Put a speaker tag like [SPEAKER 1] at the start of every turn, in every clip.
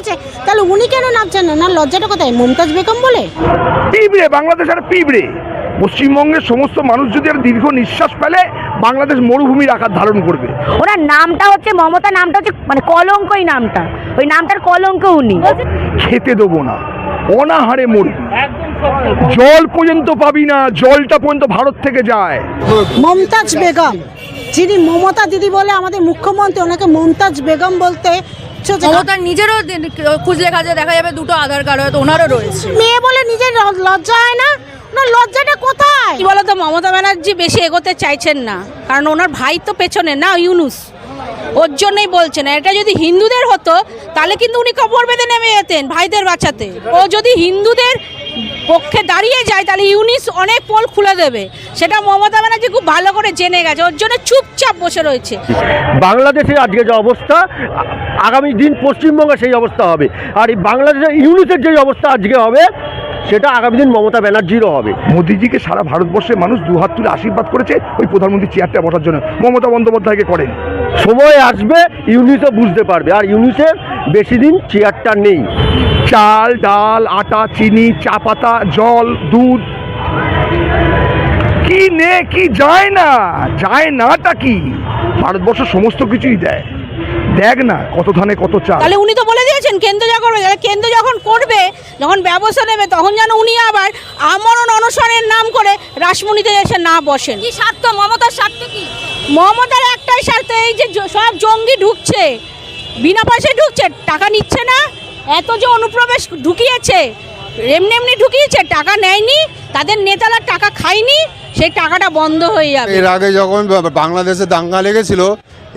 [SPEAKER 1] নেমেছে তাহলে উনি কেন নামছেন না না লজ্জাটা কোথায়? মমতাজ বেগম বলে?
[SPEAKER 2] পিঁপড়ে বাংলাদেশ একটা পিঁপড়ে। পশ্চিমবঙ্গের সমস্ত মানুষ যদি একটা দীর্ঘ নিঃশ্বাস ফেলে বাংলাদেশ মরুভূমির আকার ধারণ করবে।
[SPEAKER 3] ওনার নামটা হচ্ছে মমতা নামটা হচ্ছে মানে কলঙ্কই নামটা। ওই নামটার কলঙ্ক উনি।
[SPEAKER 2] খেতে দেবো না। অনাহারে মরবি জল পর্যন্ত পাবি না জলটা পর্যন্ত ভারত থেকে যায়।
[SPEAKER 1] মমতাজ বেগম যিনি মমতা দিদি বলে আমাদের মুখ্যমন্ত্রী ওনাকে মমতাজ বেগম বলতে ছোট-
[SPEAKER 4] মমতার নিজেরও খুঁজলে খাজে দেখা যাবে দুটো আধার কার্ড হয়তো ওনারও রয়েছে।
[SPEAKER 1] মেয়ে বলে নিজের লজ্জা হয় না? না লজ্জাটা কোথায়?
[SPEAKER 5] কি বলতো মমতা ব্যানার্জি বেশি এগোতে চাইছেন না। কারণ ওনার ভাই তো পেছনে না ইউনুস? ওর জন্যই বলছেন। এটা যদি হিন্দুদের হতো তাহলে কিন্তু উনি কবর বেঁধে নেমে যেতেন ভাইদের বাঁচাতে। ও যদি হিন্দুদের পক্ষে দাঁড়িয়ে যায় তাহলে ইউনিস অনেক পোল খুলে দেবে। সেটা মমতা ব্যানার্জি খুব ভালো করে জেনে গেছে ওর জন্য চুপচাপ বসে রয়েছে।
[SPEAKER 6] বাংলাদেশের আজকে যে অবস্থা আগামী দিন পশ্চিমবঙ্গে সেই অবস্থা হবে। আর এই বাংলাদেশের ইউনিটের যে অবস্থা আজকে হবে সেটা আগামী দিন মমতা ব্যানার্জিরও হবে।
[SPEAKER 2] মোদিজিকে সারা ভারতবর্ষের মানুষ দুহাত তুলে আশীর্বাদ করেছে ওই প্রধানমন্ত্রী চেয়ারটা বসার জন্য। মমতা বন্দ্যোপাধ্যায়কে করেন।
[SPEAKER 6] সময় আসবে ইউনিটও বুঝতে পারবে। আর ইউনিটের বেশি দিন চেয়ারটা নেই।
[SPEAKER 2] চাল ডাল আটা চিনি চা পাতা জল দুধ। কি নে কি যায় না? যায় নাটা কি? ভারতবর্ষ সমস্ত কিছুই দেয়। দেখ না কত ধানে কত চাল।
[SPEAKER 5] তাহলে উনি তো বলে দিয়েছেন কেন্দ্র যা করবে। তাহলে কেন্দ্র যখন করবে যখন ব্যবস্থা নেবে তখন যেন উনি আবার আমরণ অনশনের নাম করে রাসমণিতে এসে না বসেন।
[SPEAKER 4] কি স্বার্থ? মমতার স্বার্থ কি?
[SPEAKER 5] মমতার একটাই স্বার্থ এই যে সব জঙ্গি ঢুকছে। বিনা পয়সায় ঢুকছে টাকা নিচ্ছে না। এত যে অনুপ্রবেশ ঢুকিয়েছে এমনি এমনি ঢুকিয়েছে টাকা নেয়নি তাদের নেতারা টাকা খায়নি সেই টাকাটা বন্ধ হয়ে যাবে।
[SPEAKER 7] এর আগে যখন বাংলাদেশে দাঙ্গা লেগেছিল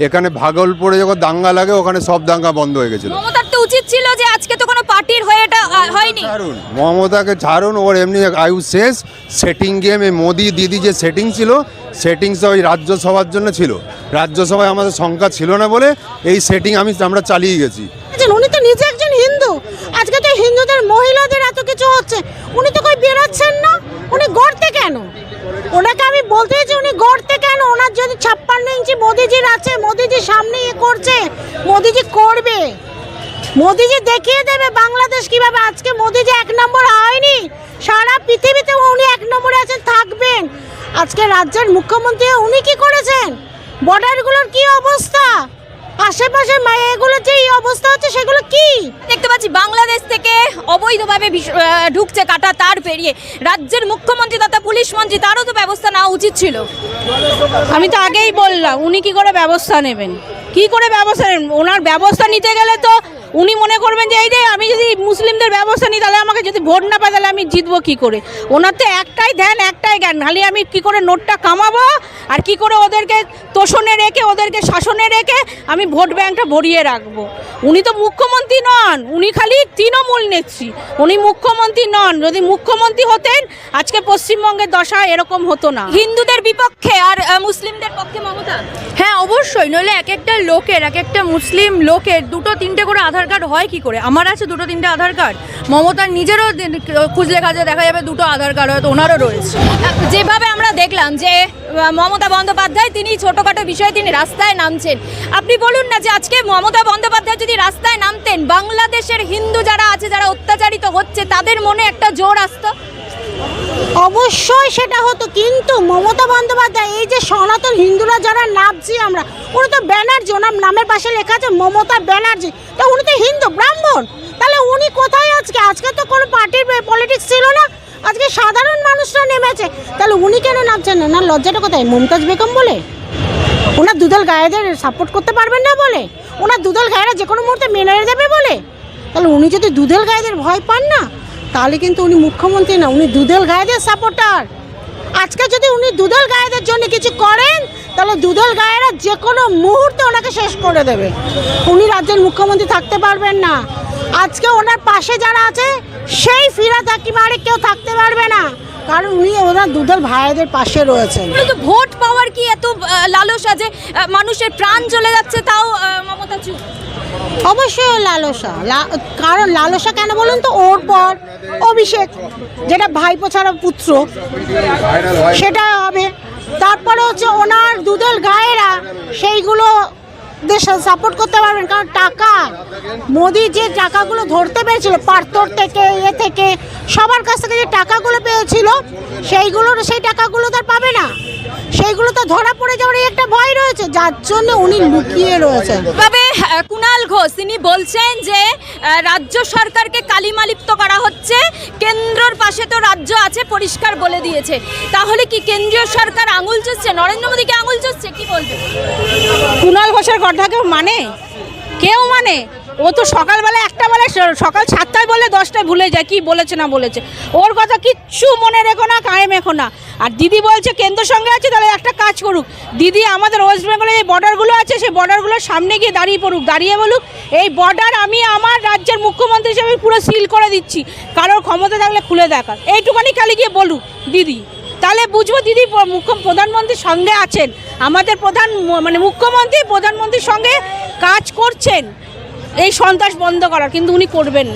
[SPEAKER 7] এখানে ভাগলপুরে যখন দাঙ্গা লাগে ওখানে সব দাঙ্গা বন্ধ হয়ে গেছিল।
[SPEAKER 4] মমতার তো উচিত ছিল যে আজকে তো কোনো পার্টির হয়ে এটা হয়নি।
[SPEAKER 7] ছাড়ুন মমতাকে ছাড়ুন ওর এমনি আয়ু শেষ। সেটিং গেম মোদি দিদি যে সেটিং ছিল সেটিংস ওই রাজ্যসভার জন্য ছিল। রাজ্যসভায় আমাদের সংখ্যা ছিল না বলে এই সেটিং আমি আমরা চালিয়ে গেছি।
[SPEAKER 1] উনি তো নিজে একজন হিন্দু, আজকে তো হিন্দুদের মহিলাদের এত কিছু হচ্ছে, উনি তো কই বেরোচ্ছেন না? উনি গড়তে কেন? ওনাকে আমি বলতে চাইছি উনি গড়তে কেন? ওনার যদি ছাপ্পান্ন ইঞ্চি মোদিজির আছে, মোদিজি সামনে ইয়ে করছে, মোদিজি করবে। মোদিজি দেখিয়ে দেবে বাংলাদেশ কীভাবে। আজকে মোদিজি এক নম্বর হয়নি, সারা পৃথিবীতে উনি এক নম্বরে আছেন থাকবেন। আজকে রাজ্যের মুখ্যমন্ত্রী উনি কি করেছেন? বর্ডারগুলোর কি অবস্থা? আশেপাশে এগুলো যে এই অবস্থা হচ্ছে সেগুলো কি?
[SPEAKER 4] দেখতে পাচ্ছি বাংলাদেশ থেকে অবৈধভাবে ঢুকছে কাটা তার পেরিয়ে। রাজ্যের মুখ্যমন্ত্রী তথা পুলিশ মন্ত্রী তারও তো ব্যবস্থা নেওয়া উচিত ছিল।
[SPEAKER 5] আমি তো আগেই বললাম উনি কি করে ব্যবস্থা নেবেন? কি করে ব্যবস্থা ওনার ব্যবস্থা নিতে গেলে তো উনি মনে করবেন যে এই যে আমি যদি মুসলিমদের ব্যবস্থা নিই তাহলে আমাকে যদি ভোট না পাই তাহলে আমি জিতবো কি করে? ওনার তো একটাই ধ্যান একটাই জ্ঞান খালি আমি কি করে নোটটা কামাবো আর কি করে ওদেরকে তোষণে রেখে ওদেরকে শাসনে রেখে আমি ভোট ব্যাংকটা ভরিয়ে রাখব? উনি তো মুখ্যমন্ত্রী নন উনি খালি তৃণমূল নেত্রী। উনি মুখ্যমন্ত্রী নন যদি মুখ্যমন্ত্রী হতেন আজকে পশ্চিমবঙ্গের দশা এরকম হতো না।
[SPEAKER 4] হিন্দুদের বিপক্ষে আর মুসলিমদের পক্ষে মমতা? হ্যাঁ অবশ্যই নইলে এক একটা লোকের, এক একটা মুসলিম লোকের দুটো, তিনটে করে আধার কার্ড হয় কি করে? আমার আছে দুটো, তিনটে আধার কার্ড। মমতার নিজেরও খুঁজলে কাজে দেখা যাবে দুটো আধার কার্ড, হয়তো ওনারও রয়েছে। যেভাবে আমরা দেখলাম যে মমতা বন্দ্যোপাধ্যায় তিনি ছোটোখাটো বিষয়ে তিনি রাস্তায় নামছেন। আপনি বলুন না যে আজকে মমতা বন্দ্যোপাধ্যায় যদি রাস্তায় নামতেন, বাংলাদেশের হিন্দু যারা আছে, যারা অত্যাচারিত হচ্ছে, তাদের মনে একটা জোর আসতো?
[SPEAKER 1] অবশ্যই সেটা হতো, কিন্তু মমতা বন্দ্যোপাধ্যায়, এই যে সনাতন হিন্দুরা যারা নামছি আমরা উনি তো ব্যানার্জি ওনার নামের পাশে লেখা আছে মমতা ব্যানার্জি। তো উনি তো হিন্দু, ব্রাহ্মণ। তাহলে উনি কোথায় আজকে? আজকে তো কোনো পার্টির পলিটিক্স ছিল না। আজকে সাধারণ মানুষরা নেমেছে। তাহলে উনি কেন নামছেন না? লজ্জাটা কোথায়? মমতাজ বেগম বলে? ওনার দুদল গায়েদের সাপোর্ট করতে পারবেন না বলে? ওনার দুদল গায়েরা যে কোনো মুহূর্তে মেনে দেবে বলে? তাহলে উনি যদি দুদল গায়েদের ভয় পান না, তাহলে কিন্তু উনি মুখ্যমন্ত্রী না। উনি দুদল গায়েদের সাপোর্টার আজকে যদি উনি দুদল গায়েদের জন্য কিছু করেন তাহলে দুদল গায়েরা যে কোনো মুহূর্তে ওনাকে শেষ করে দেবে। উনি রাজ্যের মুখ্যমন্ত্রী থাকতে পারবেন না। আজকে ওনার পাশে যারা আছে সেই ফিরাত একেবারে কেউ থাকতে পারবে না। কারণ উনি ওনার দুদল ভাইদের পাশে রয়েছেন।
[SPEAKER 4] কিন্তু ভোট পাওয়ার কি এত লালসা যে মানুষের প্রাণ চলে যাচ্ছে তাও মমতা চুপ?
[SPEAKER 1] অবশ্যই লালসা। কারণ লালসা কেন বলুন তো? ওর পর অভিষেক যেটা ভাইপো ছাড়া পুত্র সেটা হবে। তারপরে হচ্ছে ওনার দুদল গায়েরা সেইগুলো দেশে সাপোর্ট করতে পারবেন। কারণ টাকা, মোদি যে টাকাগুলো ধরতে পেরেছিল, পার্থর থেকে, এ থেকে, সবার কাছ থেকে যে টাকাগুলো পেয়েছিল, সেইগুলোর, সেই টাকাগুলো তার পাবে না। সেইগুলো তো ধরা পড়ে যাওয়ার একটা ভয় রয়েছে যার জন্য উনি লুকিয়ে রয়েছেন।
[SPEAKER 4] তবে কুণাল ঘোষ তিনি বলছেন যে রাজ্য সরকারকে কালিমালিপ্ত করা হচ্ছে কেন্দ্রর পাশে তো রাজ্য আছে পরিষ্কার বলে দিয়েছে। তাহলে কি কেন্দ্রীয় সরকার আঙুল চুষছে? নরেন্দ্র মোদীকে আঙুল চুষছে কি বলবে?
[SPEAKER 5] কুণাল ঘোষের কথা কেউ মানে? কেউ মানে? ও তো সকালবেলা একটা বেলা, সকাল সাতটায় বলে, দশটায় ভুলে যায়, কি বলেছে না বলেছে। ওর কথা কিচ্ছু মনে রেখো না কায়ে মেখো না। আর দিদি বলছে কেন্দ্র সঙ্গে আছে, তাহলে একটা কাজ করুক। দিদি আমাদের ওয়েস্ট বেঙ্গলে যে বর্ডারগুলো আছে, সেই বর্ডারগুলোর সামনে গিয়ে দাঁড়িয়ে পড়ুক, দাঁড়িয়ে বলুক, এই বর্ডার আমি আমার রাজ্যের মুখ্যমন্ত্রী হিসেবে পুরো সিল করে দিচ্ছি। কারোর ক্ষমতা থাকলে খুলে দেখার। এইটুখানি খালি গিয়ে বলুক, দিদি। তাহলে বুঝব দিদি মুখ্য প্রধানমন্ত্রীর সঙ্গে আছেন। আমাদের প্রধান মানে মুখ্যমন্ত্রী প্রধানমন্ত্রীর সঙ্গে কাজ করছেন। এই সন্ত্রাস বন্ধ করার কিন্তু উনি করবেন না।